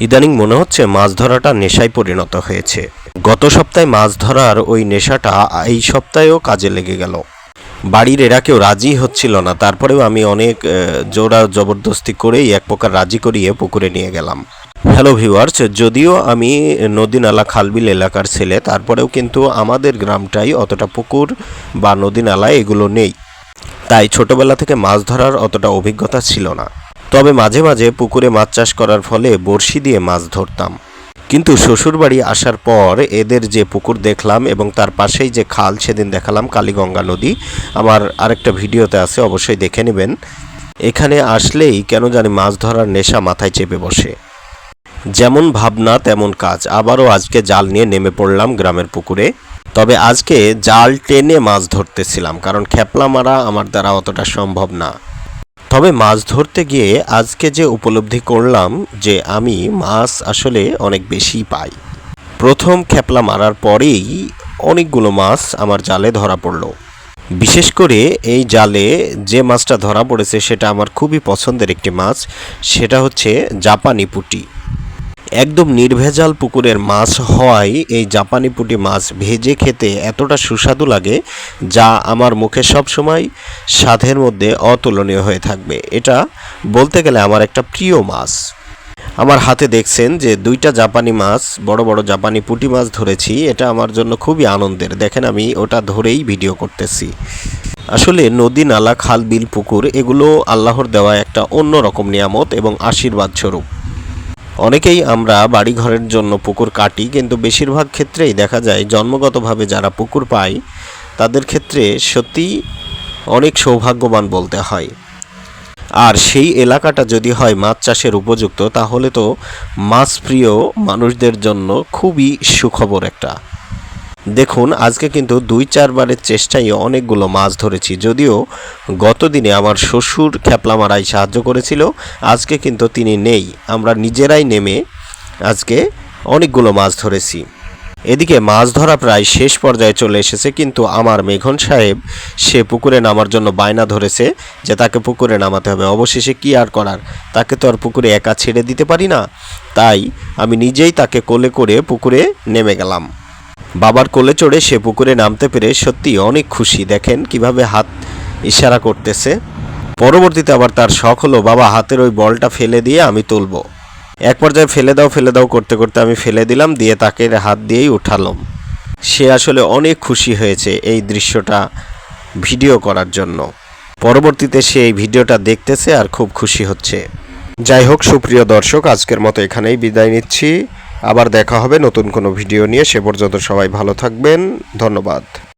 ইদানিং মনে হচ্ছে মাছ ধরাটা নেশায় পরিণত হয়েছে। গত সপ্তাহে মাছ ধরার ওই নেশাটা এই সপ্তাহেও কাজে লেগে গেল। বাড়ির এরা কেউ রাজি হচ্ছিল না, তারপরেও আমি অনেক জোড়া জবরদস্তি করেই এক প্রকার রাজি করিয়ে পুকুরে নিয়ে গেলাম। হ্যালো ভিউয়ার্স, যদিও আমি নদী নালা খালবিল এলাকার ছেলে, তারপরেও কিন্তু আমাদের গ্রামটাই অতটা পুকুর বা নদী নালা এগুলো নেই। তাই ছোটবেলা থেকে মাছ ধরার অতটা অভিজ্ঞতা ছিল না। তবে মাঝে মাঝে পুকুরে মাছ চাষ করার ফলে বড়শি দিয়ে মাছ ধরতাম। কিন্তু শ্বশুরবাড়ি আসার পর এদের যে পুকুর দেখলাম এবং তার পাশেই যে খাল সেদিন দেখালাম, কালীগঙ্গা নদী, আমার আরেকটা ভিডিওতে আছে, অবশ্যই দেখে নেবেন। এখানে আসলেই কেন জানি মাছ ধরার নেশা মাথায় চেপে বসে। যেমন ভাবনা, তেমন কাজ। আবারও আজকে জাল নিয়ে নেমে পড়লাম গ্রামের পুকুরে। তবে আজকে জাল টেনে মাছ ধরতেছিলাম, কারণ খেপলা মারা আমার দ্বারা অতটা সম্ভব না। তবে মাছ ধরতে গিয়ে আজকে যে উপলব্ধি করলাম যে আমি মাছ আসলে অনেক বেশি পাই। প্রথম খেপলা মারার পরেই অনেকগুলো মাছ আমার জালে ধরা পড়ল। বিশেষ করে এই জালে যে মাছটা ধরা পড়েছে সেটা আমার খুবই পছন্দের একটি মাছ, সেটা হচ্ছে জাপানি পুঁটি। একদম নির্ভেজাল পুকুরের মাছ হওয়ায় এই জাপানি পুঁটি মাছ ভেজে খেতে এতটা সুস্বাদু লাগে যা আমার মুখে সবসময় স্বাদের মধ্যে অতুলনীয় হয়ে থাকবে। এটা বলতে গেলে আমার একটা প্রিয় মাছ। আমার হাতে দেখছেন যে দুইটা জাপানি মাছ, বড় বড় জাপানি পুঁটি মাছ ধরেছি। এটা আমার জন্য খুবই আনন্দের। দেখেন আমি ওটা ধরেই ভিডিও করতেছি। আসলে নদী, নালা, খাল, বিল, পুকুর, এগুলো আল্লাহর দেওয়া একটা অন্যরকম নিয়ামত এবং আশীর্বাদ স্বরূপ। অনেকেই আমরা বাড়ি ঘরের জন্য পুকুর কাটি, কিন্তু বেশিরভাগ ক্ষেত্রেই দেখা যায় জন্মগতভাবে যারা পুকুর পায়, তাদের ক্ষেত্রে সত্যি অনেক সৌভাগ্যবান বলতে হয়। আর সেই এলাকাটা যদি হয় মাছ চাষের উপযুক্ত, তাহলে তো মাছ প্রিয় মানুষদের জন্য খুবই সুখবর একটা। দেখুন, আজকে কিন্তু দুই চারবারের চেষ্টায় অনেকগুলো মাছ ধরেছি, যদিও গত দিনে আমার শ্বশুর খেপলা মারাই সাহায্য করেছিল, আজকে কিন্তু তিনি নেই, আমরা নিজেরাই নেমে আজকে অনেকগুলো মাছ ধরেছি। এদিকে মাছ ধরা প্রায় শেষ পর্যায়ে চলে এসেছে, কিন্তু আমার মেঘন সাহেব, সে পুকুরে নামার জন্য বায়না ধরেছে যে তাকে পুকুরে নামাতে হবে, অবশেষে কি আর করার? তাকে তো আর পুকুরে একা ছেড়ে দিতে পারি না, তাই আমি নিজেই তাকে কোলে করে পুকুরে নেমে গেলাম। বাবার কোলে চড়ে সে পুকুরে নামতে পেরে সত্যি অনেক খুশি। দেখেন কীভাবে হাত ইশারা করতেছে। পরবর্তীতে আবার তার শখ হলো, বাবা, হাতের ওই বলটা ফেলে দিয়ে আমি তুলবো। এক পর্যায়ে ফেলে দাও ফেলে দাও, করতে করতে আমি ফেলে দিলাম, দিয়ে তাকে হাত দিয়েই উঠালাম। সে আসলে অনেক খুশি হয়েছে এই দৃশ্যটা ভিডিও করার জন্য। পরবর্তীতে সে এই ভিডিওটা দেখতেছে আর খুব খুশি হচ্ছে। যাই হোক, সুপ্রিয় দর্শক, আজকের মতো এখানেই বিদায় নিচ্ছি। আবার দেখা হবে নতুন কোনো ভিডিও নিয়ে। সে পর্যন্ত সবাই ভালো থাকবেন। ধন্যবাদ।